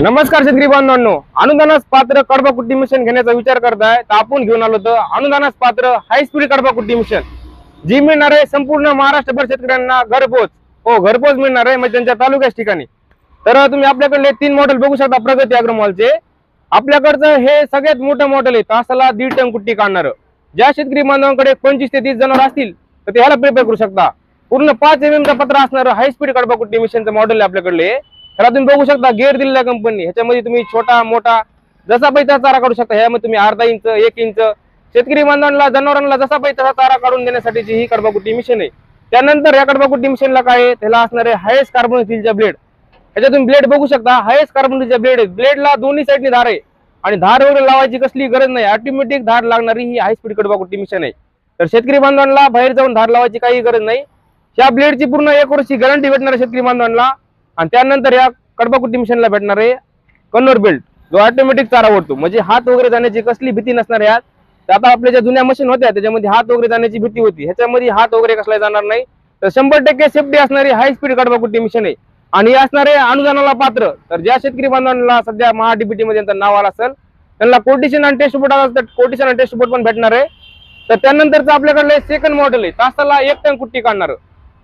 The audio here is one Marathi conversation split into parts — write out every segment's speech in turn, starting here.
नमस्कार शेतकरी बांधवांनो. अनुदानास पात्र कडबा कुट्टी मिशन घेण्याचा विचार करताय तर आपण घेऊन आलो तर अनुदानास पात्र हाय स्पीड कडबा कुट्टी मिशन. जी मिळणार आहे संपूर्ण महाराष्ट्रभर शेतकऱ्यांना घरपोच. हो घरपोच मिळणार आहे म्हणजे त्यांच्या तालुक्याच ठिकाणी. तर तुम्ही आपल्याकडले तीन मॉडेल बघू शकता प्रगती अग्रमॉलचे आपल्याकडचं हे सगळ्यात मोठं मॉडेल आहे तासाला दीड टन कुट्टी काढणार. ज्या शेतकरी बांधवांकडे पंचवीस ते तीस जनावर असतील तर ते ह्याला प्रिपेअर करू शकता. पूर्ण पाच एम एमचा पत्र असणार हाय स्पीड कडबा कुट्टी मिशनचं मॉडेल आहे आपल्याकडले. त्याला तुम्ही बघू शकता गेअर दिलेल्या कंपनी ह्याच्यामध्ये तुम्ही छोटा मोठा जसा पाहिजे तसा चारा काढू शकता. ह्यामध्ये तुम्ही अर्धा इंच एक इंच. शेतकरी बांधवांना जनावरांना जसा पाहिजे तसा चारा काढून देण्यासाठीची ही कडबाकुटी मिशन आहे. त्यानंतर या कडबाकुट्टी मिशनला काय त्याला असणारे हायेस्ट कार्बन स्टीलच्या ब्लेड ह्याच्यात तुम्ही ब्लेड बघू शकता. हायेस्ट कार्बन स्टीलच्या ब्लेड आहे ब्लेडला दोन्ही साईडनी धार आहे. आणि धार वगैरे लावायची कसली गरज नाही. ऑटोमॅटिक धार लागणारी ही हाय स्पीड कडबाकुट्टी मिशन आहे. तर शेतकरी बांधवांना बाहेर जाऊन धार लावायची काही गरज नाही. या ब्लेडची पूर्ण एक वर्षी गॅरंटी भेटणार शेतकरी बांधवांना. आणि त्यानंतर या कडबाकुटी मिशनला भेटणार आहे कन्नोर बेल्ट जो ऑटोमॅटिक चारा ओढतो. म्हणजे हात वगैरे जाण्याची कसली भीती नसणार यात तर आता आपल्या ज्या जुन्या मशीन होत्या त्याच्यामध्ये हात वगैरे जाण्याची भीती होती. ह्याच्यामध्ये हात वगैरे कसला जाणार नाही. तर शंभर टक्के सेफ्टी असणारी हाय स्पीड कडबाकुट्टी मिशन आहे. आणि हे असणारे अनुदानाला पात्र. तर ज्या शेतकरी बांधवांना सध्या महाडीबीटी मध्ये त्यांचं नाव आलं असेल त्यांना कोटेशन आणि टेस्ट बोर्ड आला तर कोटेशन आणि टेस्ट बोर्ड पण भेटणार आहे. तर त्यानंतरचं आपल्याकडलं सेकंड मॉडेल आहे. तासाला एक टन कुट्टी काढणार.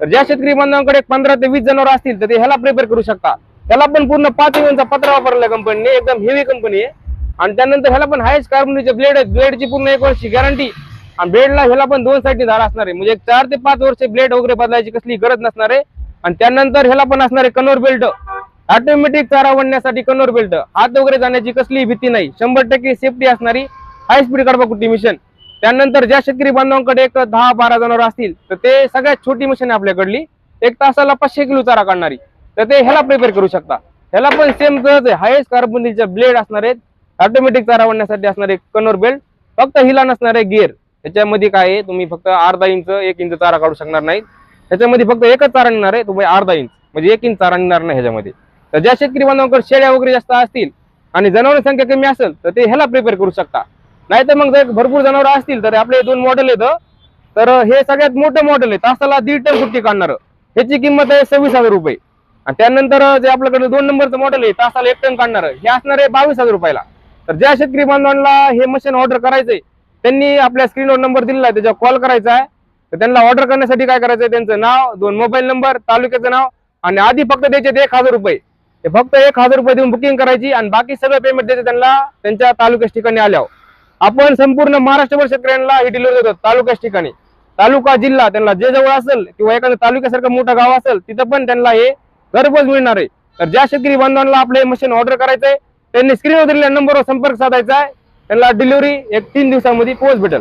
तर ज्या शेतकरी बांधवांकडे पंधरा ते वीस जनावर असतील तर ते ह्याला प्रिपेअर करू शकता त्याला पण पूर्ण पाच इंचा पत्र वापरला कंपनीने एकदम हेवी कंपनी आहे. आणि त्यानंतर ह्याला पण हायस्ट कार्बनचे ब्लेड आहेत ब्लेडची पूर्ण एक वर्ष गॅरंटी आणि ब्लेडला ह्याला पण दोन साईडनी धार असणार आहे. म्हणजे एक चार ते पाच वर्ष ब्लेड वगैरे बदलायची कसली गरज नसणार आहे. आणि त्यानंतर ह्याला पण असणार आहे कनोर बेल्ट ऑटोमॅटिक चारा वडण्यासाठी कनोर बेल्ट हात वगैरे जाण्याची कसली भीती नाही. शंभर टक्के सेफ्टी असणारी हाय स्पीड कडबाकुट्टी मिशन त्यानंतर ज्या शेतकरी बांधवांकडे एक दहा बारा जनावर असतील तर ते सगळ्यात छोटी मशीन आहे आपल्याकडली एक तासाला पाचशे किलो चारा काढणारी. तर ते ह्याला प्रिपेअर करू शकता. ह्याला पण सेम तसंच आहे. हायेस्ट कार्बनचे ब्लेड असणार आहेत. ऑटोमॅटिक चारा वडण्यासाठी असणारे कनोर बेल्ट फक्त हिला नसणारे गिअर ह्याच्यामध्ये काय आहे? तुम्ही फक्त अर्धा इंच एक इंच चारा काढू शकणार नाही ह्याच्यामध्ये फक्त एकच चारा निघणार आहे. तुम्ही अर्धा इंच म्हणजे एक इंच चारा निघणार नाही ह्याच्यामध्ये. तर ज्या शेतकरी बांधवांकडे शेळ्या वगैरे जास्त असतील आणि जनावर संख्या कमी असेल तर ते ह्याला प्रिपेअर करू शकता. नाही तर मग जर भरपूर जनावर असतील तर आपले दोन मॉडेल येतं तर हे सगळ्यात मोठं मॉडेल आहे. तासाला दीड टन सुट्टी काढणार. ह्याची किंमत आहे सव्वीस हजार रुपये. आणि त्यानंतर जे आपल्याकडे दोन नंबरचं मॉडेल आहे तासाला एक टन काढणार. हे असणार आहे बावीस हजार रुपयाला. तर ज्या शेतकरी बांधवांना हे मशीन ऑर्डर करायचंय त्यांनी आपल्या स्क्रीनवर नंबर दिलेला आहे त्याच्यावर कॉल करायचा आहे. तर त्यांना ऑर्डर करण्यासाठी काय करायचंय त्यांचं नाव दोन मोबाईल नंबर तालुक्याचं नाव आणि आधी फक्त द्यायचे एक हजार रुपये. ते फक्त एक हजार रुपये देऊन बुकिंग करायची आणि बाकी सगळं पेमेंट द्यायचं त्यांना त्यांच्या तालुक्याच्या ठिकाणी आल्यावर. आपण संपूर्ण महाराष्ट्रभर शेतकऱ्यांना ही डिलिव्हरी देतो तालुक्याच ठिकाणी. तालुका जिल्हा त्यांना जे जवळ असेल किंवा एखादं तालुक्यासारखं मोठं गाव असेल तिथं पण त्यांना हे घरपोच मिळणार आहे. तर ज्या शेतकरी बांधवांना हे मशीन ऑर्डर करायचंय त्यांनी स्क्रीनवर दिलेल्या नंबरवर संपर्क साधायचा आहे. त्यांना डिलिव्हरी एक तीन दिवसामध्ये पोहोच भेटेल.